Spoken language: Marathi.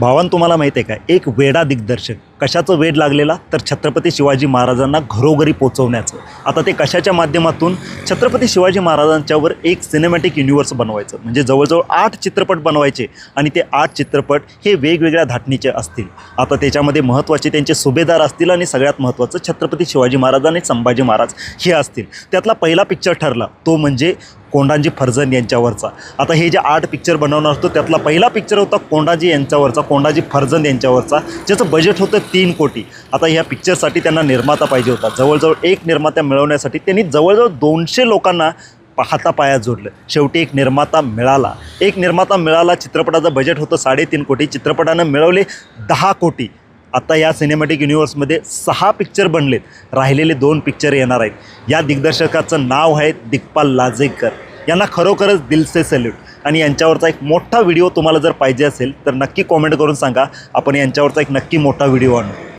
भावान तुम्हाला माहिती आहे का एक वेडा दिग्दर्शक. कशाचं वेड लागलेला? तर छत्रपती शिवाजी महाराजांना घरोघरी पोचवण्याचं. आता ते कशाच्या माध्यमातून? छत्रपती शिवाजी महाराजांच्यावर एक सिनेमॅटिक युनिवर्स बनवायचं. म्हणजे जवळजवळ आठ चित्रपट बनवायचे आणि ते आठ चित्रपट हे वेगवेगळ्या धाटणीचे असतील. आता त्याच्यामध्ये महत्त्वाचे त्यांचे सुभेदार असतील आणि सगळ्यात महत्त्वाचं छत्रपती शिवाजी महाराज आणि संभाजी महाराज हे असतील. त्यातला पहिला पिक्चर ठरला. तो म्हणजे कोंडाजी फर्जन यांच्यावरचा. आता हे जे आठ पिक्चर बनवणार असतो त्यातला पहिला पिक्चर होता कोंडाजी यांच्यावरचा कोंडाजी फर्जन यांच्यावरचा ज्याचं बजेट होतं तीन कोटी. आता ह्या पिक्चरसाठी त्यांना निर्माता पाहिजे होता. जवळजवळ एक निर्माता मिळवण्यासाठी त्यांनी जवळजवळ दोनशे लोकांना हातापायात जोडलं. शेवटी एक निर्माता मिळाला. एक निर्माता मिळाला चित्रपटाचं बजेट होतं साडेतीन कोटी. चित्रपटानं मिळवले दहा कोटी. आता या सिनेमॅटिक युनिव्हर्समध्ये सहा पिक्चर बनलेत. राहिलेले दोन पिक्चर येणार आहेत. या दिग्दर्शकाचं नाव आहे दिग्पाल लाजेकर. यांना खरोखरच दिलसे सल्यूट. आणि यांच्यावरचा एक मोठा व्हिडिओ तुम्हाला जर पाहिजे असेल तर नक्की कॉमेंट करून सांगा. आपण यांच्यावरचा एक नक्की मोठा व्हिडिओ आणू.